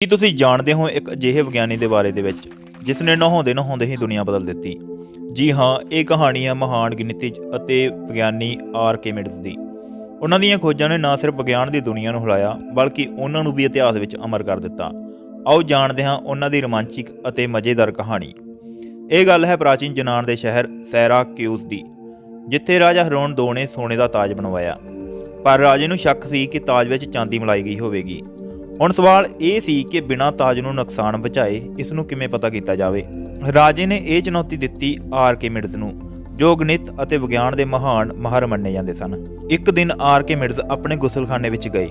ਕੀ ਤੁਸੀਂ ਜਾਣਦੇ ਹੋ ਇੱਕ ਅਜਿਹੇ ਵਿਗਿਆਨੀ ਦੇ ਬਾਰੇ ਦੇ ਵਿੱਚ ਜਿਸ ਨੇ ਨਹਾਉਂਦੇ ਨਹਾਉਂਦੇ ਹੀ ਦੁਨੀਆ ਬਦਲ ਦਿੱਤੀ? ਜੀ ਹਾਂ, ਇਹ ਕਹਾਣੀ ਹੈ ਮਹਾਨ ਗਣਿਤਿਜ ਅਤੇ ਵਿਗਿਆਨੀ ਆਰਕੀਮਿਡਸ ਦੀ। ਉਹਨਾਂ ਦੀਆਂ ਖੋਜਾਂ ਨੇ ਨਾ ਸਿਰਫ ਵਿਗਿਆਨ ਦੀ ਦੁਨੀਆ ਨੂੰ ਹਿਲਾਇਆ, ਬਲਕਿ ਉਹਨਾਂ ਨੂੰ ਵੀ ਇਤਿਹਾਸ ਵਿੱਚ ਅਮਰ ਕਰ ਦਿੱਤਾ। ਆਓ ਜਾਣਦੇ ਹਾਂ ਉਹਨਾਂ ਦੀ ਰੋਮਾਂਚਿਕ ਅਤੇ ਮਜ਼ੇਦਾਰ ਕਹਾਣੀ। ਇਹ ਗੱਲ ਹੈ ਪ੍ਰਾਚੀਨ ਯੂਨਾਨ ਦੇ ਸ਼ਹਿਰ ਸੈਰਾ ਸੈਰਾਕਿਊਸ ਦੀ, ਜਿੱਥੇ ਰਾਜਾ ਹਰੋਨ ਦੋ ਨੇ ਸੋਨੇ ਦਾ ਤਾਜ ਬਣਵਾਇਆ। ਪਰ ਰਾਜੇ ਨੂੰ ਸ਼ੱਕ ਸੀ ਕਿ ਤਾਜ ਵਿੱਚ ਚਾਂਦੀ ਮਿਲਾਈ ਗਈ ਹੋਵੇਗੀ। ਹੁਣ ਸਵਾਲ ਇਹ ਸੀ ਕਿ ਬਿਨਾਂ ਤਾਜ ਨੂੰ ਨੁਕਸਾਨ ਬਚਾਏ ਇਸ ਨੂੰ ਕਿਵੇਂ ਪਤਾ ਕੀਤਾ ਜਾਵੇ? ਰਾਜੇ ਨੇ ਇਹ ਚੁਣੌਤੀ ਦਿੱਤੀ ਆਰਕੀਮਿਡਸ ਨੂੰ, ਜੋ ਗਣਿਤ ਅਤੇ ਵਿਗਿਆਨ ਦੇ ਮਹਾਨ ਮਾਹਰ ਮੰਨੇ ਜਾਂਦੇ ਸਨ। ਇੱਕ ਦਿਨ ਆਰਕੀਮਿਡਸ ਆਪਣੇ ਗੁਸਲਖਾਨੇ ਵਿੱਚ ਗਏ।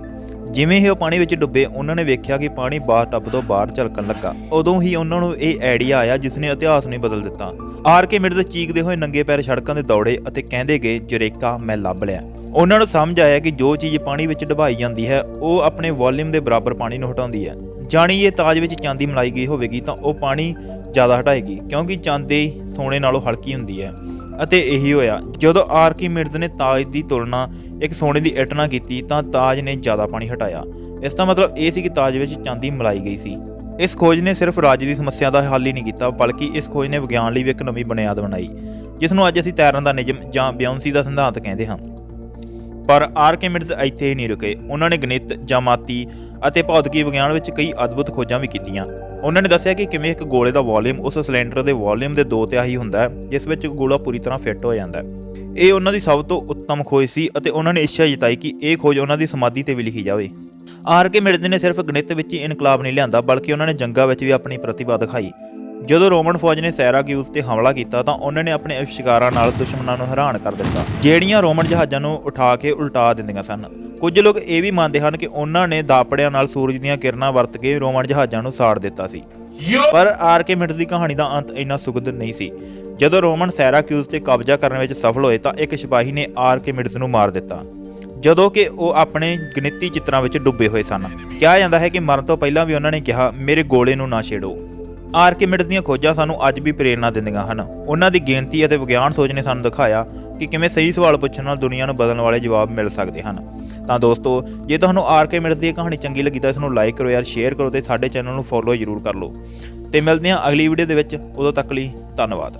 ਜਿਵੇਂ ਹੀ ਉਹ ਪਾਣੀ ਵਿੱਚ ਡੁੱਬੇ, ਉਹਨਾਂ ਨੇ ਵੇਖਿਆ ਕਿ ਪਾਣੀ ਬਾਹਰ ਟੱਪ ਤੋਂ ਬਾਹਰ ਝਲਕਣ ਲੱਗਾ। ਉਦੋਂ ਹੀ ਉਹਨਾਂ ਨੂੰ ਇਹ ਆਈਡੀਆ ਆਇਆ ਜਿਸ ਨੇ ਇਤਿਹਾਸ ਨੂੰ ਬਦਲ ਦਿੱਤਾ। ਆਰਕੀਮਿਡਸ ਚੀਕਦੇ ਹੋਏ ਨੰਗੇ ਪੈਰ ਸੜਕਾਂ ਤੇ ਦੌੜੇ ਅਤੇ ਕਹਿੰਦੇ ਗਏ, ਜਰੇਕਾ, ਮੈਂ ਲੱਭ ਲਿਆ। ਉਹਨਾਂ ਨੂੰ ਸਮਝ ਆਇਆ ਕਿ ਜੋ ਚੀਜ਼ ਪਾਣੀ ਵਿੱਚ ਡੁਬਾਈ ਜਾਂਦੀ ਹੈ, ਉਹ ਆਪਣੇ ਵੋਲਿਊਮ ਦੇ ਬਰਾਬਰ ਪਾਣੀ ਨੂੰ ਹਟਾਉਂਦੀ ਹੈ। ਜਾਣੀ ਇਹ ਤਾਜ ਵਿੱਚ ਚਾਂਦੀ ਮਿਲਾਈ ਗਈ ਹੋਵੇਗੀ ਤਾਂ ਉਹ ਪਾਣੀ ਜ਼ਿਆਦਾ ਹਟਾਏਗੀ, ਕਿਉਂਕਿ ਚਾਂਦੀ ਸੋਨੇ ਨਾਲੋਂ ਹਲਕੀ ਹੁੰਦੀ ਹੈ। ਅਤੇ ਇਹੀ ਹੋਇਆ, ਜਦੋਂ ਆਰਕੀਮਿਡਸ ਨੇ ਤਾਜ ਦੀ ਤੁਲਨਾ ਇੱਕ ਸੋਨੇ ਦੀ ਇੱਟ ਨਾਲ ਕੀਤੀ ਤਾਂ ਤਾਜ ਨੇ ਜ਼ਿਆਦਾ ਪਾਣੀ ਹਟਾਇਆ। ਇਸ ਦਾ ਮਤਲਬ ਇਹ ਸੀ ਕਿ ਤਾਜ ਵਿੱਚ ਚਾਂਦੀ ਮਿਲਾਈ ਗਈ ਸੀ। ਇਸ ਖੋਜ ਨੇ ਸਿਰਫ ਰਾਜ ਦੀ ਸਮੱਸਿਆ ਦਾ ਹੱਲ ਹੀ ਨਹੀਂ ਕੀਤਾ, ਬਲਕਿ ਇਸ ਖੋਜ ਨੇ ਵਿਗਿਆਨ ਲਈ ਵੀ ਇੱਕ ਨਵੀਂ ਬੁਨਿਆਦ ਬਣਾਈ, ਜਿਸ ਨੂੰ ਅੱਜ ਅਸੀਂ ਤੈਰਨ ਦਾ ਨਿਯਮ ਜਾਂ ਬਿਓਂਸੀ ਦਾ ਸਿਧਾਂਤ ਕਹਿੰਦੇ ਹਾਂ। ਪਰ ਆਰਕੀਮਿਡਸ ਇੱਥੇ ਹੀ ਨਹੀਂ ਰੁਕੇ। ਉਹਨਾਂ ਨੇ ਗਣਿਤ, ਜਾਮਾਤੀ ਅਤੇ ਭੌਤਿਕੀ ਵਿਗਿਆਨ ਵਿੱਚ ਕਈ ਅਦਭੁਤ ਖੋਜਾਂ ਵੀ ਕੀਤੀਆਂ। ਉਹਨਾਂ ਨੇ ਦੱਸਿਆ ਕਿ ਕਿਵੇਂ ਇੱਕ ਗੋਲੇ ਦਾ ਵੋਲਿਊਮ ਉਸ ਸਿਲੰਡਰ ਦੇ ਵੋਲਿਊਮ ਦੇ ਦੋ ਤਿਹਾਈ ਹੁੰਦਾ ਹੈ, ਜਿਸ ਵਿੱਚ ਗੋਲਾ ਪੂਰੀ ਤਰ੍ਹਾਂ ਫਿੱਟ ਹੋ ਜਾਂਦਾ ਹੈ। ਇਹ ਉਹਨਾਂ ਦੀ ਸਭ ਤੋਂ ਉੱਤਮ ਖੋਜ ਸੀ ਅਤੇ ਉਹਨਾਂ ਨੇ ਇੱਛਾ ਜਤਾਈ ਕਿ ਇਹ ਖੋਜ ਉਹਨਾਂ ਦੀ ਸਮਾਧੀ ਤੇ ਵੀ ਲਿਖੀ ਜਾਵੇ। ਆਰਕੀਮਿਡਸ ਨੇ ਸਿਰਫ ਗਣਿਤ ਵਿੱਚ ਹੀ ਇਨਕਲਾਬ ਨਹੀਂ ਲਿਆਂਦਾ, ਬਲਕਿ ਉਹਨਾਂ ਨੇ ਜੰਗਾਂ ਵਿੱਚ ਵੀ ਆਪਣੀ ਪ੍ਰਤਿਭਾ ਦਿਖਾਈ। ਜਦੋਂ ਰੋਮਨ ਫੌਜ ਨੇ ਸੈਰਾਕਿਊਸ ਤੇ ਹਮਲਾ ਕੀਤਾ ਤਾਂ ਉਹਨਾਂ ਨੇ ਆਪਣੇ ਅਵਿਸ਼ਕਾਰਾਂ ਨਾਲ ਦੁਸ਼ਮਣਾਂ ਨੂੰ ਹੈਰਾਨ ਕਰ ਦਿੱਤਾ। ਜਿਹੜੀਆਂ ਰੋਮਨ ਜਹਾਜ਼ਾਂ ਨੂੰ ਉਠਾ ਕੇ ਉਲਟਾ ਦਿੰਦੀਆਂ ਸਨ। ਕੁਝ ਲੋਕ ਇਹ ਵੀ ਮੰਨਦੇ ਹਨ ਕਿ ਉਹਨਾਂ ਨੇ ਦਾਪੜਿਆਂ ਨਾਲ ਸੂਰਜ ਦੀਆਂ ਕਿਰਨਾਂ ਵਰਤ ਕੇ ਰੋਮਨ ਜਹਾਜ਼ਾਂ ਨੂੰ ਸਾੜ ਦਿੱਤਾ ਸੀ। ਪਰ ਆਰਕੀਮਿਡਸ ਦੀ ਕਹਾਣੀ ਦਾ ਅੰਤ ਇੰਨਾ ਸੁਖਦ ਨਹੀਂ ਸੀ। ਜਦੋਂ ਰੋਮਨ ਸੈਰਾਕਿਊਸ ਤੇ ਕਬਜ਼ਾ ਕਰਨ ਵਿੱਚ ਸਫਲ ਹੋਏ ਤਾਂ ਇੱਕ ਸਿਪਾਹੀ ਨੇ ਆਰਕੀਮਿਡਸ ਨੂੰ ਮਾਰ ਦਿੱਤਾ। ਜਦੋਂ ਕਿ ਉਹ ਆਪਣੇ ਗਣਿਤੀ ਚਿੱਤਰਾਂ ਵਿੱਚ ਡੁੱਬੇ ਹੋਏ ਸਨ। ਕਿਹਾ ਜਾਂਦਾ ਹੈ ਕਿ ਮਰਨ ਤੋਂ ਪਹਿਲਾਂ ਵੀ ਉਹਨਾਂ ਨੇ ਕਿਹਾ ਮੇਰੇ ਗੋਲੇ ਨੂੰ ਨਾ ਛੇੜੋ। ਆਰਕੀਮਿਡਸ ਦੀਆਂ ਖੋਜਾਂ ਸਾਨੂੰ ਅੱਜ ਵੀ ਪ੍ਰੇਰਣਾ ਦਿੰਦੀਆਂ ਹਨ। ਉਹਨਾਂ ਦੀ ਗਿਣਤੀ ਅਤੇ ਵਿਗਿਆਨ ਸੋਚ ਨੇ ਸਾਨੂੰ ਦਿਖਾਇਆ ਕਿ ਕਿਵੇਂ ਸਹੀ ਸਵਾਲ ਪੁੱਛਣ ਨਾਲ ਦੁਨੀਆ ਨੂੰ ਬਦਲਣ ਵਾਲੇ ਜਵਾਬ ਮਿਲ ਸਕਦੇ ਹਨ। ਤਾਂ ਦੋਸਤੋ, ਜੇ ਤੁਹਾਨੂੰ ਆਰਕੀਮਿਡਸ ਦੀ ਕਹਾਣੀ ਚੰਗੀ ਲੱਗੀ ਤਾਂ ਇਸ ਨੂੰ ਲਾਈਕ ਕਰੋ ਯਾਰ, ਸ਼ੇਅਰ ਕਰੋ ਤੇ ਸਾਡੇ ਚੈਨਲ ਨੂੰ ਫੋਲੋ ਜ਼ਰੂਰ ਕਰ ਲਓ। ਤੇ ਮਿਲਦੇ ਹਾਂ ਅਗਲੀ ਵੀਡੀਓ ਦੇ ਵਿੱਚ। ਉਦੋਂ ਤੱਕ ਲਈ ਧੰਨਵਾਦ।